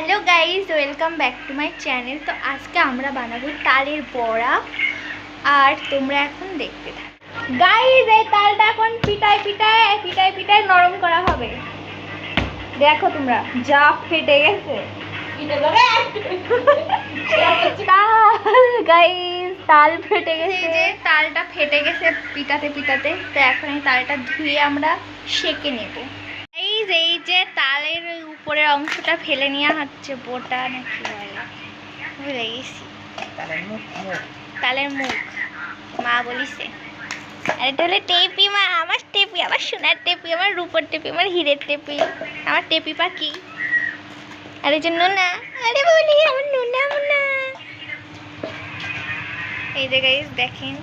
Hello guys welcome back to my channel তো আজকে আমরা বানাবো তালের বড়া। আর তোমরা এখন দেখতে থাকো। গাইজ এই তালটা এখন পিটায় পিটায় পিটায় পিটায় নরম করা হবে। দেখো তোমরা যা ফেটে গেছে। তাল গাইজ তাল ফেটে গেছে। যে তালটা ফেটে গেছে পিটাতে পিটাতে তো এখন এই তালটা ধুয়ে আমরা সেকে নেব। এই যে তালের উপরের অংশটা ফেলে নেওয়া হচ্ছে বোটা নাকি বলে? ভুলে গেছি। তালের মুখ মা বলিছে আর এটা হলো টেপি মা আমার টেপি আমার সোনার টেপি আমার রূপোর টেপি আমার হীরের টেপি আমার টেপি পাখি। আর এই যে নোনা আরে বলি আমার নোনা মোনা এই যে গাইস দেখেন।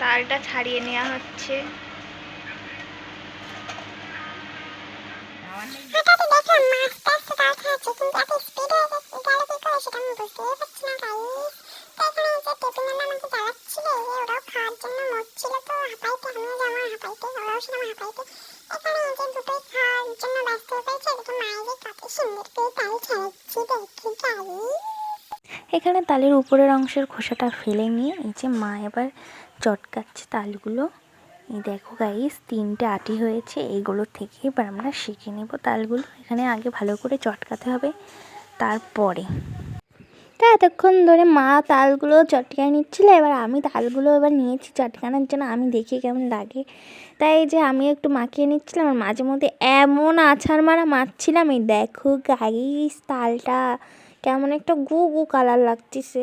তালটা ছাড়িয়ে নেওয়া হচ্ছে হঠাৎ দেখলাম মাছটা আসতে তাল খাচ্ছে কিন্তু এত স্পিড হয়ে গেছে গেল কি করে সেটা আমি বুঝতেই পারছি না গাইস তো এখানে তালের উপরের অংশের খোসাটা ফেলে নিয়ে এই যে মা এবার চটকাচ্ছে তালগুলো। এই দেখো গাইস তিনটে আটি হয়েছে এইগুলো থেকে এবার আমরা শিখে নেব তালগুলো। এখানে আগে ভালো করে চটকাতে হবে, তারপরে। তা এতক্ষণ ধরে মা তালগুলো চটকায় নিচ্ছিল, এবার আমি তালগুলো এবার নিয়েছি চটকানোর জন্য, আমি দেখি কেমন লাগে। তাই যে আমি একটু মাখিয়ে নিচ্ছিলাম, আর মাঝে মধ্যে এমন আছাড় মারা মারছিলাম, এই দেখো গাইস তালটা কেমন একটা গু গু কালার লাগতেছে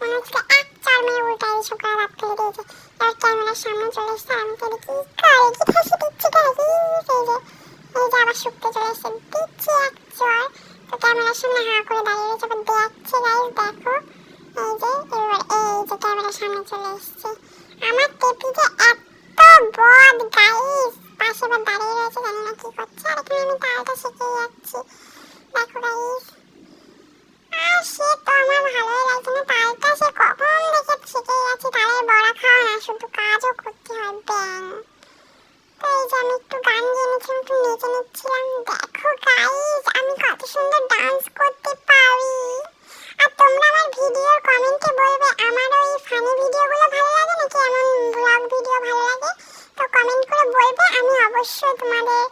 মনে হচ্ছে এক চার মেয়ে উল্টাই শুকনো রাত ফেলে দিয়েছে। এবার ক্যামেরার সামনে চলে এসছে আমি তো দেখি করে? কি ফাঁসি দিচ্ছি গাইস এই যে এই যে আবার শুকতে চলে এসছে। দিচ্ছি এক চর। তো ক্যামেরার সামনে হাঁ করে দাঁড়িয়ে রয়েছে। আবার দেখছে গাইস দেখো, এই যে, এবার এই যে ক্যামেরার সামনে চলে এসছে। আমার টেপি যে এত বদ গাইস পাশে এবার দাঁড়িয়ে রয়েছে, জানি না কি করছে। আর এখানে আমি তালটা শিখে যাচ্ছি। দেখো গাইস অবশ্যই তোমাদের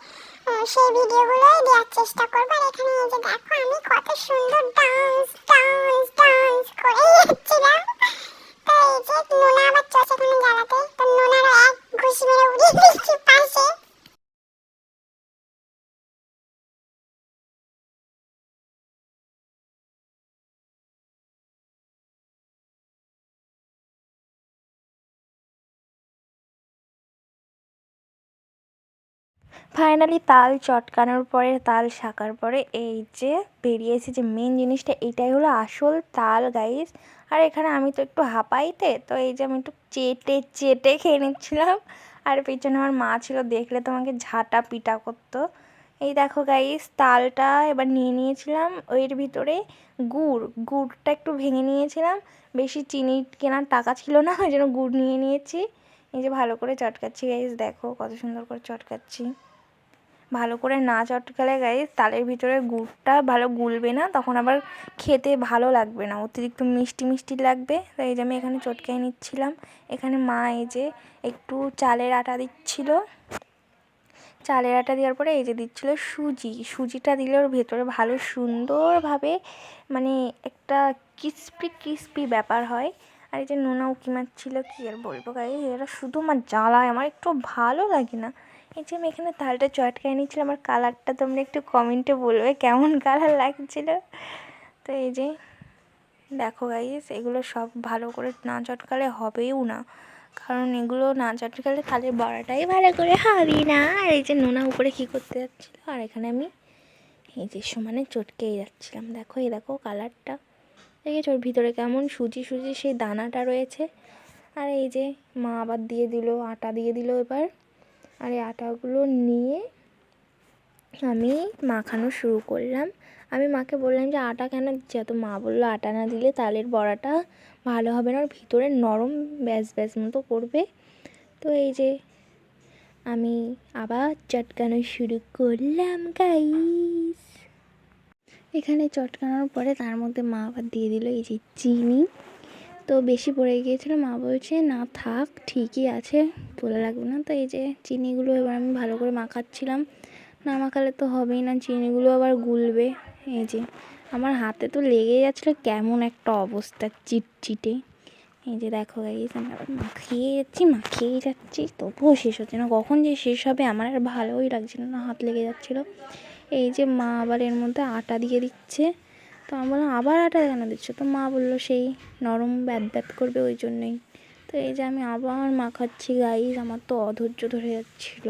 সেই ভিডিওগুলোই দেওয়ার চেষ্টা করব। আর এখানে এই যে দেখো, আমি কত সুন্দর ডান্স ডান্স ডান্স করে ফাইনালি তাল চটকানোর পরে, তাল শাকার পরে এই যে বেরিয়েছে যে মেন জিনিসটা, এটাই হলো আসল তাল গাইস আর এখানে আমি তো একটু হাঁপাইতে, তো এই যে আমি একটু চেটে চেটে খেয়ে নিচ্ছিলাম। আর পেছনে আমার মা ছিল, দেখলে তোমাকে ঝাঁটা পিটা করতো। এই দেখো গাইস তালটা এবার নিয়ে নিয়েছিলাম ওইর ভিতরে গুড়। গুড়টা একটু ভেঙে নিয়েছিলাম। বেশি চিনি কেনার টাকা ছিল না, ওই জন্য গুড় নিয়ে নিয়েছি। এই যে ভালো করে চটকাচ্ছি গাইস দেখো কত সুন্দর করে চটকাচ্ছি। ভালো করে না চটকালে গাইস তালের ভিতরে গুড়টা ভালো গুলবে না, তখন আবার খেতে ভালো লাগবে না। অতিরিক্ত মিষ্টি মিষ্টি লাগবে, তাই যে আমি এখানে চটকাই নিচ্ছিলাম। এখানে মা এই যে একটু চালের আটা দিচ্ছিল। চালের আটা দেওয়ার পরে এই যে দিচ্ছিল সুজি। সুজিটা দিলে ওর ভেতরে ভালো সুন্দরভাবে মানে একটা ক্রিস্পি ক্রিস্পি ব্যাপার হয়। আর এই যে নোনা উকি মারছিল, কী আর বলব গাই এটা শুধু আমার জ্বালায়, আমার একটু ভালো লাগে না। এই যে আমি এখানে তালটা চটকায় নিচ্ছিলাম আমার কালারটা তোমরা একটু কমেন্টে বলবে কেমন কালার লাগছিল। তো এই যে, দেখো গাইস এগুলো সব ভালো করে না চটকালে হবেও না। কারণ এগুলো না চটকালে তালের বড়াটাই ভালো করে হবে না। আর এই যে নোনা উপরে কী করতে যাচ্ছিল? আর এখানে আমি এই যে সমানে চটকেই যাচ্ছিলাম। দেখো, এই দেখো কালারটা। দেখেছ ওর ভিতরে কেমন সুজি সুজি সেই দানাটা রয়েছে। আর এই যে মা আবার দিয়ে দিল, আটা দিয়ে দিল এবার। আর এই আটাগুলো নিয়ে আমি মাখানো শুরু করলাম। আমি মাকে বললাম যে, আটা কেন দিচ্ছে? তো মা বলল, আটা না দিলে তালের বড়াটা ভালো হবে না, ওর ভিতরে নরম ব্যাস ব্যাস মতো করবে তো এই যে আমি আবার চটকানো শুরু করলাম গাইস এখানে চটকানোর পরে তার মধ্যে মা আবার দিয়ে দিল এই যে চিনি। তো বেশি পড়ে গিয়েছিল, মা বলছে, না থাক, ঠিকই আছে তোলা লাগবে না। তো এই যে চিনিগুলো এবার আমি ভালো করে মাখাচ্ছিলাম। না মাখালে তো হবেই না, চিনিগুলো আবার গুলবে। এই যে আমার হাতে তো লেগে যাচ্ছিল, কেমন একটা অবস্থা, চিটচিটে। এই যে দেখো গাইস আমি আবার মাখিয়ে যাচ্ছি মাখিয়ে যাচ্ছি, তবুও শেষ হচ্ছে না। কখন যে শেষ হবে, আমার আর ভালোই লাগছিল না, হাত লেগে যাচ্ছিল। এই যে মা আবার এর মধ্যে আটা দিয়ে দিচ্ছে। তো আমি বললাম, আবার আটা কেন দিচ্ছ? তো মা বলল, সেই নরম ব্যাত ব্যাত করবে ওই জন্যই। তো এই যে আমি আবার মাখাচ্ছি গাইস আমার তো অধৈর্য ধরে যাচ্ছিল।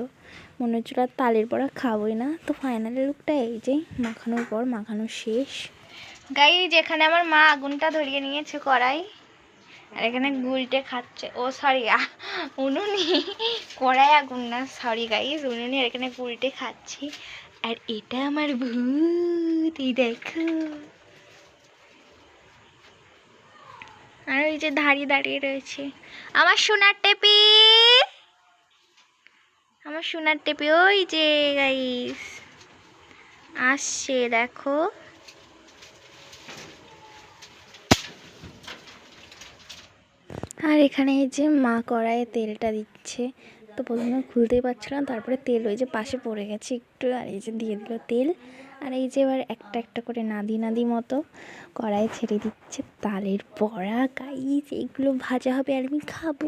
মনে হচ্ছিল আর তালের পরা খাবোই না। তো ফাইনালি লুকটা এই যে মাখানোর পর, মাখানো শেষ। গাই যেখানে আমার মা আগুনটা ধরিয়ে নিয়েছে কড়াই। আর এখানে গুলটে খাচ্ছে। ও সরি উনুনি। কড়াই আগুন না সরি গাইজ উনুনি আর এখানে গুলটে খাচ্ছি। আর এটা আমার ভূত, এই দেখো। আর ওই যে দাঁড়িয়ে দাঁড়িয়ে রয়েছে। আমার সোনার টেপি! আমার সোনার টেপি, ওই যে গাইস আসছে, দেখো। আর এখানে এই যে মা কড়াইয়ে তেলটা দিচ্ছে। তো প্রথমে খুলতেই পারছিলাম তারপরে তেল ওই যে পাশে পড়ে গেছে একটু, আর এই যে দিয়ে দিল তেল। আর এই যে এবার একটা একটা করে নাদি নাদি মতো কড়াই ছেড়ে দিচ্ছে, তালের বড়া গাইস এগুলো ভাজা হবে আর আমি খাব।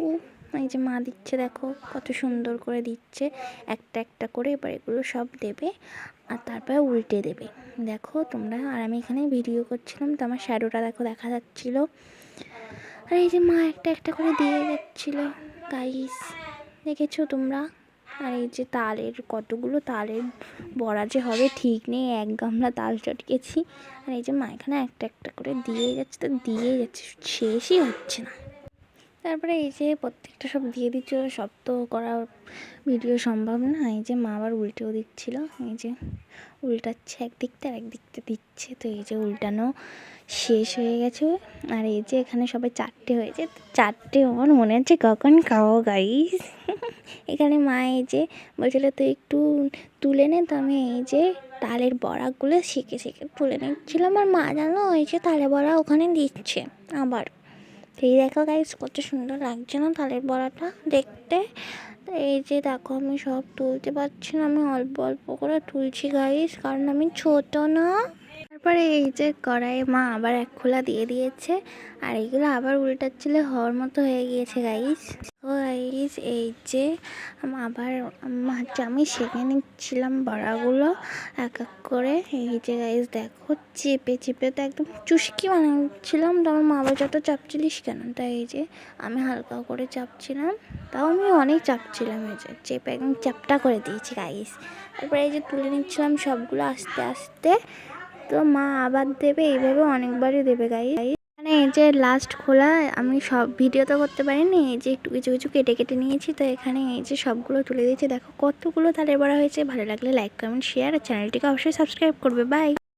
এই যে মা দিচ্ছে দেখো কত সুন্দর করে দিচ্ছে, একটা একটা করে এবার এগুলো সব দেবে আর তারপরে উল্টে দেবে। দেখো তোমরা, আর আমি এখানে ভিডিও করছিলাম তো আমার শ্যাডোটা দেখো দেখা যাচ্ছিল। আর এই যে মা একটা একটা করে দিয়ে যাচ্ছিল গাইস দেখেছ তোমরা? আর এই যে তালের কতগুলো তালের বড়া যে হবে, ঠিক নেই, এক গামলা তাল চটকেছি। আর এই যে মা এখানে একটা একটা করে দিয়ে যাচ্ছে, তো দিয়ে যাচ্ছে, শেষই হচ্ছে না। তারপরে এই যে প্রত্যেকটা সব দিয়ে দিচ্ছিল সব তো করা ভিডিও সম্ভব না। এই যে মা আবার উল্টেও দিচ্ছিল, এই যে উল্টাচ্ছে একদিকটা আর একদিকটা দিচ্ছে, তো এই যে উল্টানো শেষ হয়ে গেছে। আর এই যে এখানে সবাই চারটে হয়েছে চারটে আমার মনে হচ্ছে কখন খাও গাইস এখানে মা এই যে বলছিল, তুই একটু তুলে নে। তো আমি এই যে তালের বড়াগুলো শিখে শিখে তুলে নিচ্ছিলাম আর মা জানো ওই যে তালের বড়া ওখানে দিচ্ছে আবার। এই দেখো গাইস কত সুন্দর লাগছে না তালের বড়াটা দেখতে। এই যে দেখো, আমি সব তুলতে পারছি না, আমি অল্প অল্প করে তুলছি গাইস কারণ আমি ছোট না। তারপরে এই যে কড়াইয়ে মা আবার এক খোলা দিয়ে দিয়েছে, আর এইগুলো আবার উল্টার উল্টাচ্ছিলে হওয়ার মতো হয়ে গিয়েছে গাইস ও গাইস এই যে আবার হচ্ছে আমি সেঁকে নিচ্ছিলাম বড়াগুলো এক এক করে। এই যে গাইস দেখো, চেপে চেপে তো একদম চুস্কি বানাচ্ছিলাম তো আমার মা আবার যত চাপছিলিস কেন? তাই এই যে আমি হালকা করে চাপছিলাম, তাও আমি অনেক চাপছিলাম এই যে, চেপে একদম চাপটা করে দিয়েছি গাইস তারপরে এই যে তুলে নিচ্ছিলাম সবগুলো আস্তে আস্তে। তো মা আবার দেবে, এইভাবে অনেকবারই দেবে গাই মানে এই যে লাস্ট খোলা, আমি সব ভিডিও তো করতে পারিনি, এই যে একটু কিছু কিছু কেটে কেটে নিয়েছি, তো এখানে এই যে সবগুলো তুলে দিয়েছি। দেখো কতগুলো তালের বড়া হয়েছে, ভালো লাগলে লাইক কমেন্ট শেয়ার আর চ্যানেলটিকে অবশ্যই সাবস্ক্রাইব করবে। বাই